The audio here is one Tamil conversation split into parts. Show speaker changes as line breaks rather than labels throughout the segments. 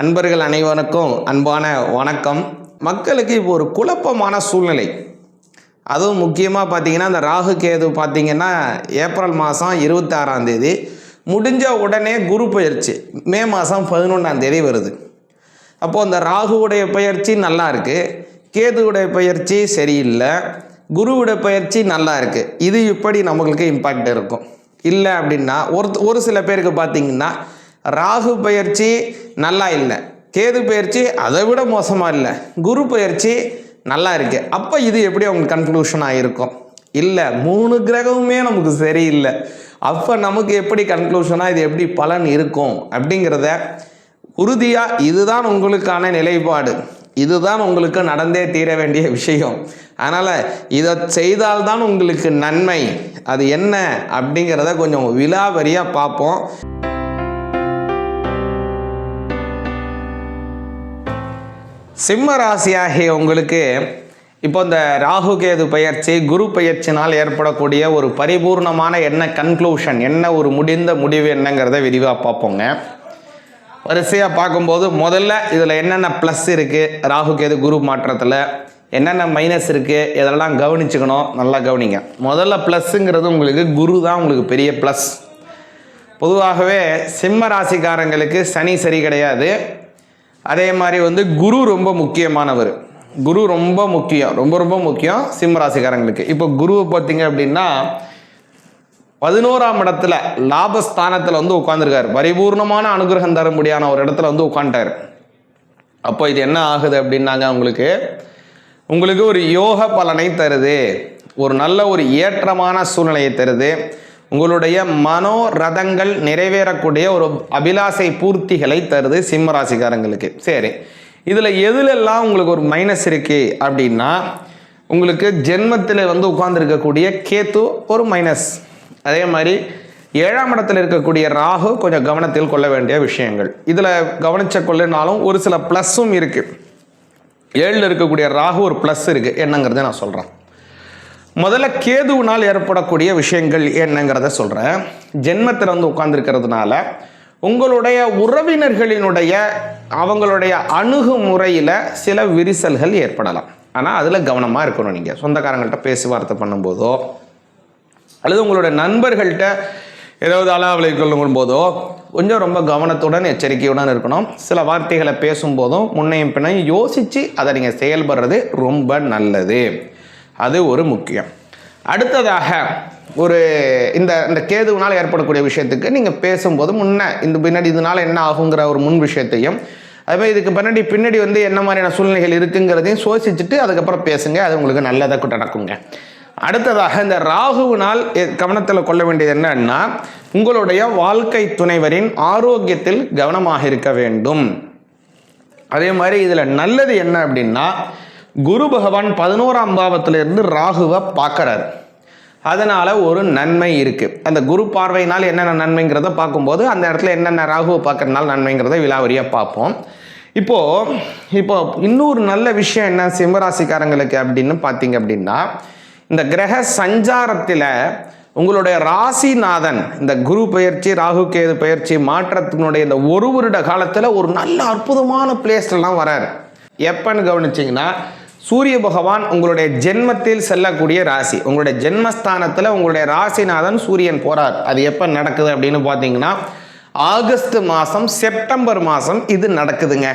அன்பர்கள் அனைவருக்கும் அன்பான வணக்கம். மக்களுக்கு இப்போ ஒரு குழப்பமான சூழ்நிலை. அதுவும் முக்கியமாக பார்த்தீங்கன்னா அந்த ராகு கேது பார்த்தீங்கன்னா ஏப்ரல் மாதம் இருபத்தாறாம் தேதி. முடிஞ்ச உடனே குரு பயிற்சி. மே மாதம் பதினொன்றாம் தேதி வருது. அப்போது அந்த ராகுவுடைய பயிற்சி நல்லா இருக்குது கேதுவுடைய பயிற்சி சரியில்லை. குருவுடைய பயிற்சி நல்லா இருக்குது இது இப்படி நம்மளுக்கு இம்பாக்ட் இருக்கும். இல்லை அப்படின்னா ஒரு ஒரு சில பேருக்கு பார்த்தீங்கன்னா ராகு பயிற்சி நல்லா இல்லை. கேது பயிற்சி அதை விட மோசமாக இல்லை. குரு பயிற்சி நல்லா இருக்கு. அப்போ இது எப்படி அவங்க கன்க்ளூஷனாக இருக்கும்? இல்லை மூணு கிரகமுமே நமக்கு சரியில்லை. அப்போ நமக்கு எப்படி கன்க்ளூஷனாக இது எப்படி பலன் இருக்கும் அப்படிங்கிறத உறுதியாக இதுதான் உங்களுக்கான நிலைப்பாடு. இதுதான் உங்களுக்கு நடந்தே தீர வேண்டிய விஷயம். அதனால் இதை செய்தால்தான் உங்களுக்கு நன்மை. அது என்ன அப்படிங்கிறத கொஞ்சம் விலாவரியாக பார்ப்போம். சிம்ம ராசியாகிய உங்களுக்கு இப்போ இந்த ராகு கேது பயிற்சி குரு பயிற்சினால் ஏற்படக்கூடிய ஒரு பரிபூர்ணமான என்ன கன்க்ளூஷன் என்ன ஒரு முடிந்த முடிவு என்னங்கிறத விரிவாக பார்ப்போங்க. வரிசையாக பார்க்கும்போது முதல்ல இதில் என்னென்ன ப்ளஸ் இருக்குது ராகு கேது குரு மாற்றத்தில் என்னென்ன மைனஸ் இருக்குது இதெல்லாம் கவனிச்சுக்கணும் நல்லா கவனிங்க. முதல்ல ப்ளஸ்ஸுங்கிறது உங்களுக்கு குரு தான் உங்களுக்கு பெரிய ப்ளஸ் பொதுவாகவே சிம்ம ராசிக்காரங்களுக்கு சனி சரி கிடையாது. அதே மாதிரி வந்து குரு ரொம்ப முக்கியமானவர். குரு ரொம்ப முக்கியம். ரொம்ப ரொம்ப முக்கியம் சிம்மராசிக்காரங்களுக்கு. இப்போ குருவை பார்த்தீங்க அப்படின்னா பதினோராம் இடத்துல லாபஸ்தானத்தில் வந்து உட்காந்துருக்காரு பரிபூர்ணமான அனுகிரகம் தர முடியான ஒரு இடத்துல வந்து உட்காந்துட்டார் அப்போ இது என்ன ஆகுது அப்படின்னாங்க உங்களுக்கு உங்களுக்கு ஒரு யோக பலனை தருது. ஒரு நல்ல ஒரு ஏற்றமான சூழ்நிலையை தருது. உங்களுடைய மனோரதங்கள் நிறைவேறக்கூடிய ஒரு அபிலாசை பூர்த்திகளை தருது சிம்ம ராசிக்காரங்களுக்கு சரி இதில் எதுலெல்லாம் உங்களுக்கு ஒரு மைனஸ் இருக்கு அப்படின்னா உங்களுக்கு ஜென்மத்தில் வந்து உட்கார்ந்துருக்கக்கூடிய கேத்து ஒரு மைனஸ் அதே மாதிரி ஏழாம் இடத்தில் இருக்கக்கூடிய ராகு கொஞ்சம் கவனத்தில் கொள்ள வேண்டிய விஷயங்கள். இதில் கவனிச்ச கொள்ளினாலும் ஒரு சில ப்ளஸ்ஸும் இருக்குது ஏழில் இருக்கக்கூடிய ராகு ஒரு ப்ளஸ் இருக்குது என்னங்கிறத நான் சொல்கிறேன் முதல்ல கேதுவினால் ஏற்படக்கூடிய விஷயங்கள் என்னங்கிறத சொல்கிறேன் ஜென்மத்தில் வந்து உட்கார்ந்துருக்கிறதுனால உங்களுடைய உறவினர்களினுடைய அவங்களுடைய அணுகுமுறையில் சில விரிசல்கள் ஏற்படலாம். ஆனால் அதில் கவனமாக இருக்கணும் நீங்கள் சொந்தக்காரங்கள்ட்ட பேச்சுவார்த்தை பண்ணும்போதோ அல்லது உங்களுடைய நண்பர்கள்ட்ட ஏதாவது அலாவலை கொள்ளும் போதோ கொஞ்சம் ரொம்ப கவனத்துடன் எச்சரிக்கையுடன் இருக்கணும். சில வார்த்தைகளை பேசும்போதும் முன்னையும் பின்னையும் யோசித்து அதை நீங்கள் செயல்படுறது ரொம்ப நல்லது. அது ஒரு முக்கியம். அடுத்ததாக ஒரு இந்த இந்த கேதுவினால் ஏற்படக்கூடிய விஷயத்துக்கு நீங்கள் பேசும்போது முன்ன இந்த பின்னாடி இதனால் என்ன ஆகுங்கிற ஒரு முன் விஷயத்தையும் அதுமாதிரி இதுக்கு பின்னாடி பின்னாடி வந்து என்ன மாதிரியான சூழ்நிலைகள் இருக்குங்கிறதையும் சோசிச்சுட்டு அதுக்கப்புறம் பேசுங்க அது உங்களுக்கு நல்லதாக நடக்குங்க. அடுத்ததாக இந்த ராகுவினால் கவனத்தில் கொள்ள வேண்டியது என்னன்னா உங்களுடைய வாழ்க்கை துணைவரின் ஆரோக்கியத்தில் கவனமாக இருக்க வேண்டும். அதே மாதிரி இதில் நல்லது என்ன அப்படின்னா குரு பகவான் பதினோராம் பாவத்திலிருந்து ராகுவை பார்க்குறாரு. அதனால் ஒரு நன்மை இருக்குது அந்த குரு பார்வையினால் என்னென்ன நன்மைங்கிறத பார்க்கும்போது அந்த இடத்துல என்னென்ன ராகுவை பார்க்குறதுனால நன்மைங்கிறத விலாவரியாக பார்ப்போம். இப்போது இப்போ இன்னொரு நல்ல விஷயம் என்ன சிம்மராசிக்காரங்களுக்கு அப்படின்னு பார்த்தீங்க அப்படின்னா இந்த கிரக சஞ்சாரத்தில் உங்களுடைய ராசிநாதன் இந்த குரு பயிற்சி ராகு கேது பயிற்சி மாற்றத்தினுடைய இந்த ஒரு வருட காலத்தில் ஒரு நல்ல அற்புதமான பிளேஸ்லாம் வராரு. எப்பன்னு கவனிச்சிங்கன்னா சூரிய பகவான் உங்களுடைய ஜென்மத்தில் செல்லக்கூடிய ராசி. உங்களுடைய ஜென்மஸ்தானத்தில் உங்களுடைய ராசிநாதன் சூரியன் போறார். அது எப்போ நடக்குது அப்படின்னு பார்த்தீங்கன்னா ஆகஸ்ட் மாதம் செப்டம்பர் மாதம் இது நடக்குதுங்க.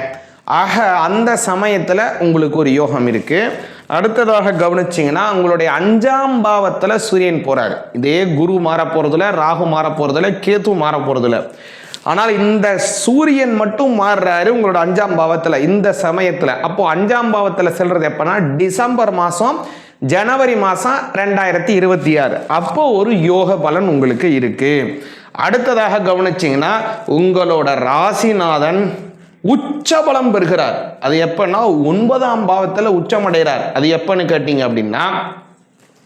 ஆக அந்த சமயத்தில் உங்களுக்கு ஒரு யோகம் இருக்குது அடுத்ததாக கவனிச்சிங்கன்னா உங்களுடைய அஞ்சாம் பாவத்தில் சூரியன் போகிறார் இதே குரு மாற போகிறதுல ராகு மாற போகிறதில்ல கேத்து மாற போகிறதில்ல ஆனால் இந்த சூரியன் மட்டும் மாறுறாரு உங்களோட அஞ்சாம் பாவத்தில் இந்த சமயத்தில். அப்போ அஞ்சாம் பாவத்தில் செல்றது எப்போனா டிசம்பர் மாதம் ஜனவரி மாதம் ரெண்டாயிரத்தி இருபத்தி ஆறு. அப்போ ஒரு யோக பலன் உங்களுக்கு இருக்கு. அடுத்ததாக கவனிச்சிங்கன்னா உங்களோட ராசிநாதன் உச்சபலம் பெறுகிறார். அது எப்பன்னா ஒன்பதாம் பாவத்தில் உச்சமடைகிறார். அது எப்பன்னு கேட்டீங்க அப்படின்னா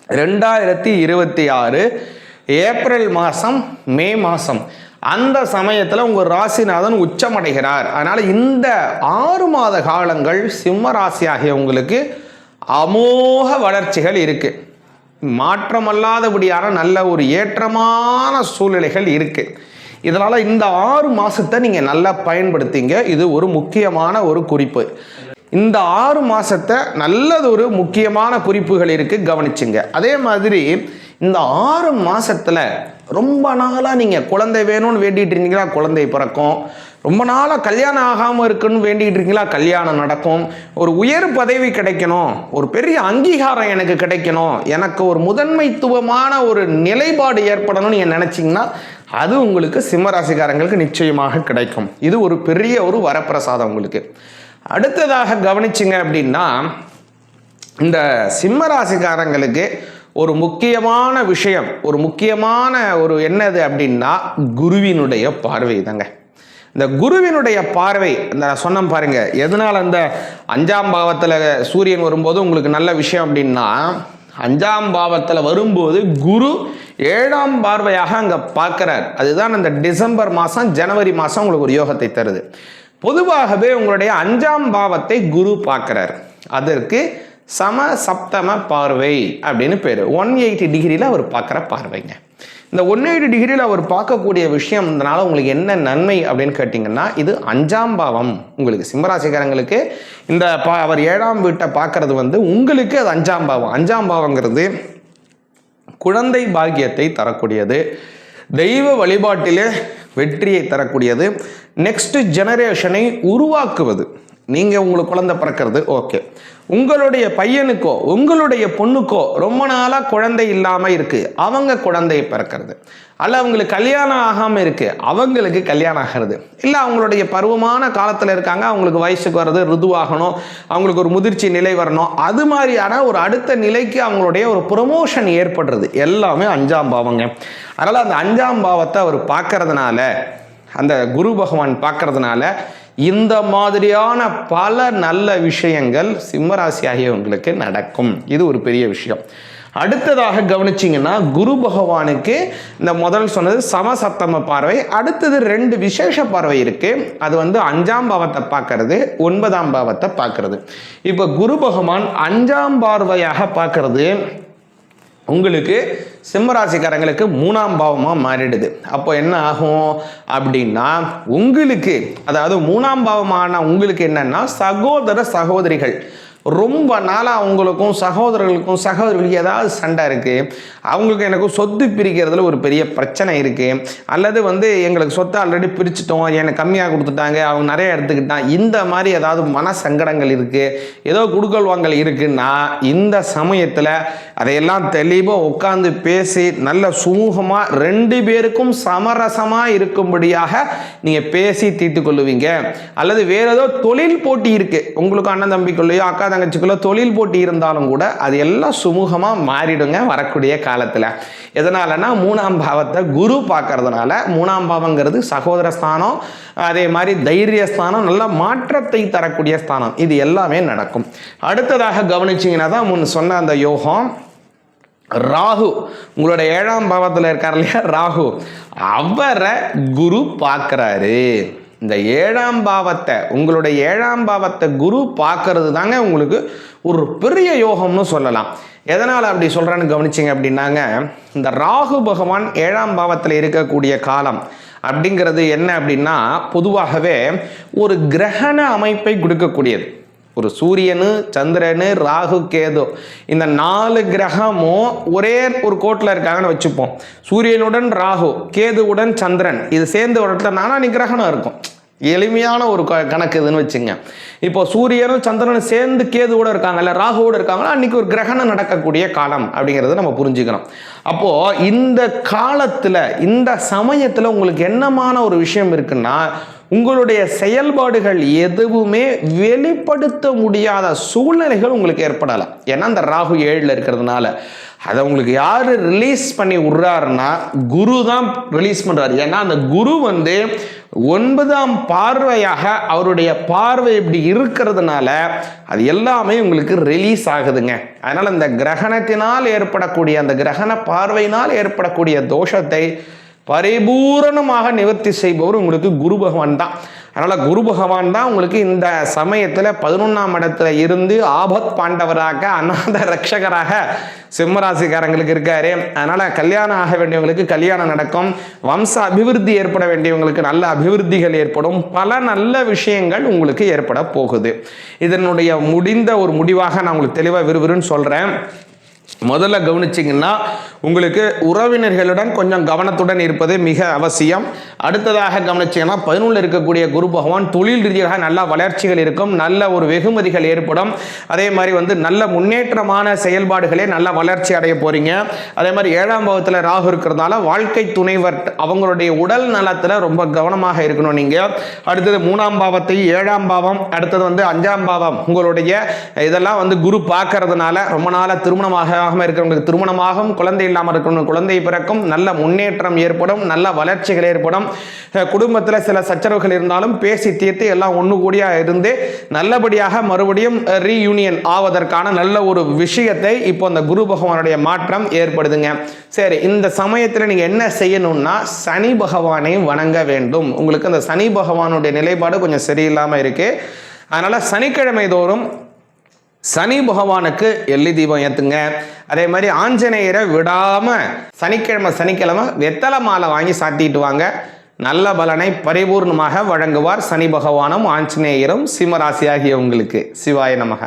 ரெண்டாயிரத்தி இருபத்தி ஆறு ஏப்ரல் மாதம் மே மாதம் அந்த சமயத்தில் உங்கள் ராசிநாதன் உச்சமடைகிறார். அதனால் இந்த ஆறு மாத காலங்கள் சிம்ம ராசி ஆகிய உங்களுக்கு அமோக வளர்ச்சிகள் இருக்குது மாற்றமல்லாதபடியான நல்ல ஒரு ஏற்றமான சூழ்நிலைகள் இருக்குது இதனால் இந்த ஆறு மாதத்தை நீங்கள் நல்லா பயன்படுத்திங்க. இது ஒரு முக்கியமான ஒரு குறிப்பு. இந்த ஆறு மாதத்தை நல்லதொரு முக்கியமான குறிப்புகள் இருக்குது கவனிச்சுங்க. அதே மாதிரி இந்த ஆறு மாதத்தில் ரொம்ப நாளாக நீங்கள் குழந்தை வேணும்னு வேண்டிகிட்டு இருந்தீங்களா? குழந்தை பிறக்கும். ரொம்ப நாளாக கல்யாணம் ஆகாமல் இருக்குன்னு வேண்டிகிட்டு இருக்கீங்களா கல்யாணம் நடக்கும். ஒரு உயர் பதவி கிடைக்கணும். ஒரு பெரிய அங்கீகாரம் எனக்கு கிடைக்கணும். எனக்கு ஒரு முதன்மைத்துவமான ஒரு நிலைப்பாடு ஏற்படணும்னு நீங்கள் நினச்சிங்கன்னா அது உங்களுக்கு சிம்மராசிக்காரங்களுக்கு நிச்சயமாக கிடைக்கும். இது ஒரு பெரிய ஒரு வரப்பிரசாதம் உங்களுக்கு. அடுத்ததாக கவனிச்சிங்க அப்படின்னா இந்த சிம்ம ராசிக்காரங்களுக்கு ஒரு முக்கியமான விஷயம் ஒரு முக்கியமான ஒரு என்னது அப்படின்னா குருவினுடைய பார்வை தாங்க. இந்த குருவினுடைய பார்வை இந்த நான் சொன்னேன் பாருங்க எதனால் அந்த அஞ்சாம் பாவத்தில் சூரியன் வரும்போது உங்களுக்கு நல்ல விஷயம் அப்படின்னா அஞ்சாம் பாவத்தில் வரும்போது குரு ஏழாம் பார்வையாக அங்கே பார்க்குறார். அதுதான் அந்த டிசம்பர் மாதம் ஜனவரி மாதம் உங்களுக்கு ஒரு யோகத்தை தருது. பொதுவாகவே உங்களுடைய அஞ்சாம் பாவத்தை குரு பார்க்குறார். அதற்கு சம சப்தம பார்வை அப்படின்னு பேர். ஒன் எயிட்டி டிகிரியில் அவர் பார்க்குற பார்வைங்க. இந்த ஒன் எயிட்டி டிகிரியில் அவர் பார்க்கக்கூடிய விஷயம் இதனால் உங்களுக்கு என்ன நன்மை அப்படின்னு கேட்டிங்கன்னா இது அஞ்சாம் பாவம் உங்களுக்கு. சிம்மராசிக்காரங்களுக்கு இந்த பா அவர் ஏழாம் வீட்டை பார்க்கறது வந்து உங்களுக்கு அது அஞ்சாம் பாவம். அஞ்சாம் பாவங்கிறது குழந்தை பாக்கியத்தை தரக்கூடியது தெய்வ வழிபாட்டிலே வெற்றியை தரக்கூடியது நெக்ஸ்ட் ஜெனரேஷனை உருவாக்குவது. நீங்கள் உங்களுக்கு குழந்தை பிறக்கிறது ஓகே உங்களுடைய பையனுக்கோ உங்களுடைய பொண்ணுக்கோ ரொம்ப நாளாக குழந்தை இல்லாமல் இருக்குது அவங்க குழந்தையை பிறக்கிறது. அல்ல அவங்களுக்கு கல்யாணம் ஆகாமல் இருக்குது அவங்களுக்கு கல்யாணம் ஆகிறது. இல்லை அவங்களுடைய பருவமான காலத்தில் இருக்காங்க. அவங்களுக்கு வயசுக்கு வர்றது ருதுவாகணும். அவங்களுக்கு ஒரு முதிர்ச்சி நிலை வரணும். அது மாதிரியான ஒரு அடுத்த நிலைக்கு அவங்களுடைய ஒரு ப்ரொமோஷன் ஏற்படுறது. எல்லாமே அஞ்சாம் பாவங்க. அதனால் அந்த அஞ்சாம் பாவத்தை அவர் பார்க்கறதுனால அந்த குரு பகவான் பார்க்கறதுனால இந்த மாதிரியான பல நல்ல விஷயங்கள் சிம்மராசி ஆகியவங்களுக்கு நடக்கும். இது ஒரு பெரிய விஷயம். அடுத்ததாக கவனிச்சிங்கன்னா குரு பகவானுக்கு இந்த முதல் சொன்னது சமசப்தம பார்வை அடுத்தது ரெண்டு விசேஷ பார்வை இருக்குது அது வந்து அஞ்சாம் பாவத்தை பார்க்கறது ஒன்பதாம் பாவத்தை பார்க்கறது. இப்போ குரு பகவான் அஞ்சாம் பார்வையாக பார்க்கறது உங்களுக்கு சிம்மராசிக்காரங்களுக்கு மூணாம் பாவமாக மாறிடுது. அப்போ என்ன ஆகும் அப்படின்னா உங்களுக்கு அதாவது மூணாம் பாவமான உங்களுக்கு என்னன்னா சகோதர சகோதரிகள் ரொம்ப நாளாக அவங்களுக்கும் சகோதரர்களுக்கும் சகோதரிகளுக்கும் ஏதாவது சண்டை இருக்குது அவங்களுக்கு எனக்கும் சொத்து பிரிக்கிறதுல ஒரு பெரிய பிரச்சனை இருக்குது அல்லது வந்து எங்களுக்கு சொத்தை ஆல்ரெடி பிரிச்சிட்டோம் எனக்கு கம்மியாக கொடுத்துட்டாங்க அவங்க நிறைய எடுத்துக்கிட்டான் இந்த மாதிரி ஏதாவது மன சங்கடங்கள் இருக்குது ஏதோ குடுக்கல் வாங்கல் இருக்குன்னா இந்த சமயத்தில் அதையெல்லாம் தெளிவாக உட்காந்து பேசி நல்ல சுமூகமாக ரெண்டு பேருக்கும் சமரசமாக இருக்கும்படியாக நீங்கள் பேசி தீர்த்து கொள்ளுவீங்க. அல்லது வேறு ஏதோ தொழில் போட்டி இருக்குது உங்களுக்கு அண்ணன் தம்பிக்குள்ளேயோ அக்கா தங்கச்சிக்குள்ளே தொழில் போட்டி இருந்தாலும் கூட அது எல்லாம் சுமூகமாக மாறிடுங்க வரக்கூடிய காலத்தில். எதனாலனா மூணாம் பாவத்தை குரு பார்க்கறதுனால மூணாம் பாவங்கிறது சகோதர ஸ்தானம் அதே மாதிரி தைரிய ஸ்தானம் நல்ல மாற்றத்தை தரக்கூடிய ஸ்தானம். இது எல்லாமே நடக்கும். அடுத்ததாக கவனிச்சிங்கன்னா தான் முன் சொன்ன அந்த யோகம். ராகு உங்களோட ஏழாம் பாவத்தில் இருக்கார் இல்லையா? ராகு. அவரை குரு பார்க்குறாரு. இந்த ஏழாம் பாவத்தை உங்களுடைய ஏழாம் பாவத்தை குரு பார்க்கறது தாங்க உங்களுக்கு ஒரு பெரிய யோகம்னு சொல்லலாம். எதனால் அப்படி சொல்கிறேன்னு கவனிச்சிங்க அப்படின்னாங்க இந்த ராகு பகவான் ஏழாம் பாவத்தில் இருக்கக்கூடிய காலம் அப்படிங்கிறது என்ன அப்படின்னா பொதுவாகவே ஒரு கிரகண அமைப்பை கொடுக்கக்கூடியது. ஒரு சூரியனு சந்திரனு ராகு கேது இந்த நாலு கிரகமும் ஒரே ஒரு கோட்டில் இருக்காங்கன்னு வச்சுப்போம். சூரியனுடன் ராகு கேதுவுடன் சந்திரன் இது சேர்ந்து ஒரு இடத்துல நானா கிரகணம் இருக்கும். எளிமையான ஒரு க- கணக்கு இதுன்னு வச்சுங்க. இப்போ சூரியனும் சந்திரனும் சேர்ந்து கேதுவோட இருக்காங்கல்ல ராகுவோட இருக்காங்களா அன்னைக்கு ஒரு கிரகணம் நடக்கக்கூடிய காலம் அப்படிங்கிறத நம்ம புரிஞ்சுக்கணும். அப்போ இந்த காலத்துல இந்த சமயத்துல உங்களுக்கு என்னமான ஒரு விஷயம் இருக்குன்னா உங்களுடைய செயல்பாடுகள் எதுவுமே வெளிப்படுத்த முடியாத சூழ்நிலைகள் உங்களுக்கு ஏற்படலாம் ஏன்னா அந்த ராகு ஏழில் இருக்கிறதுனால. அதை உங்களுக்கு யார் ரிலீஸ் பண்ணி விட்றாருன்னா குரு தான் ரிலீஸ் பண்ணுறாரு ஏன்னா அந்த குரு வந்து ஒன்பதாம் பார்வையாக அவருடைய பார்வை இப்படி இருக்கிறதுனால அது எல்லாமே உங்களுக்கு ரிலீஸ் ஆகுதுங்க. அதனால் இந்த கிரகணத்தினால் ஏற்படக்கூடிய அந்த கிரகண பார்வையினால் ஏற்படக்கூடிய தோஷத்தை பரிபூரணமாக நிவர்த்தி செய்பவர் உங்களுக்கு குரு பகவான் தான். அதனால் குரு பகவான் தான் உங்களுக்கு இந்த சமயத்தில் பதினொன்றாம் இடத்துல இருந்து ஆபத் பாண்டவராக அநாத ரட்சகராக சிம்மராசிக்காரங்களுக்கு இருக்காரு. அதனால் கல்யாணம் ஆக வேண்டியவங்களுக்கு கல்யாணம் நடக்கும். வம்ச அபிவிருத்தி ஏற்பட வேண்டியவங்களுக்கு நல்ல அபிவிருத்திகள் ஏற்படும். பல நல்ல விஷயங்கள் உங்களுக்கு ஏற்பட போகுது. இதனுடைய முடிந்த ஒரு முடிவாக நான் உங்களுக்கு தெளிவாக விறுவிறுன்னு சொல்கிறேன் முதல்ல கவனிச்சிங்கன்னா உங்களுக்கு உறவினர்களுடன் கொஞ்சம் கவனத்துடன் இருப்பது மிக அவசியம். அடுத்ததாக கவனிச்சிங்கன்னா பதினொன்றில் இருக்கக்கூடிய குரு பகவான் தொழில் ரீதியாக நல்ல வளர்ச்சிகள் இருக்கும் நல்ல ஒரு வெகுமதிகள் ஏற்படும். அதே மாதிரி வந்து நல்ல முன்னேற்றமான செயல்பாடுகளே நல்ல வளர்ச்சி அடைய போறீங்க. அதே மாதிரி ஏழாம் பாவத்தில் ராகு இருக்கிறதுனால வாழ்க்கை துணைவர் அவங்களுடைய உடல் நலத்தில் ரொம்ப கவனமாக இருக்கணும் நீங்கள் அடுத்தது மூணாம் பாவத்தை ஏழாம் பாவம் அடுத்தது வந்து அஞ்சாம் பாவம். உங்களுடைய இதெல்லாம் வந்து குரு பார்க்கறதுனால ரொம்ப நாளாக திருமணமாக ஆகாம இருக்கிறவங்களுக்கு திருமணமாகும் குழந்தை இல்லாமல் இருக்கிறவங்க குழந்தை பிறக்கும் நல்ல முன்னேற்றம் ஏற்படும் நல்ல வளர்ச்சிகள் ஏற்படும். குடும்பத்தில் சில சச்சரவுகள் இருந்தாலும் பேசி தீர்த்து எல்லாம் ஒன்று கூடியா இருந்து நல்லபடியாக மறுபடியும் ரீயூனியன் ஆவதற்கான நல்ல ஒரு விஷயத்தை இப்போ அந்த குரு பகவானுடைய மாற்றம் ஏற்படுதுங்க. சரி இந்த சமயத்தில் நீங்கள் என்ன செய்யணும்னா சனி பகவானை வணங்க வேண்டும். உங்களுக்கு அந்த சனி பகவானுடைய நிலைப்பாடு கொஞ்சம் சரியில்லாமல் இருக்கு. அதனால் சனிக்கிழமை தோறும் சனி பகவானுக்கு எள்ளி தீபம் ஏற்றுங்க அதே மாதிரி ஆஞ்சநேயரை விடாமல் சனிக்கிழமை சனிக்கிழமை வெத்தலை மாலை வாங்கி சாத்திட்டு வாங்க. நல்ல பலனை பரிபூர்ணமாக வழங்குவார் சனி பகவானும் ஆஞ்சநேயரும் சிம்மராசியாகிய உங்களுக்கு சிவாய நமக.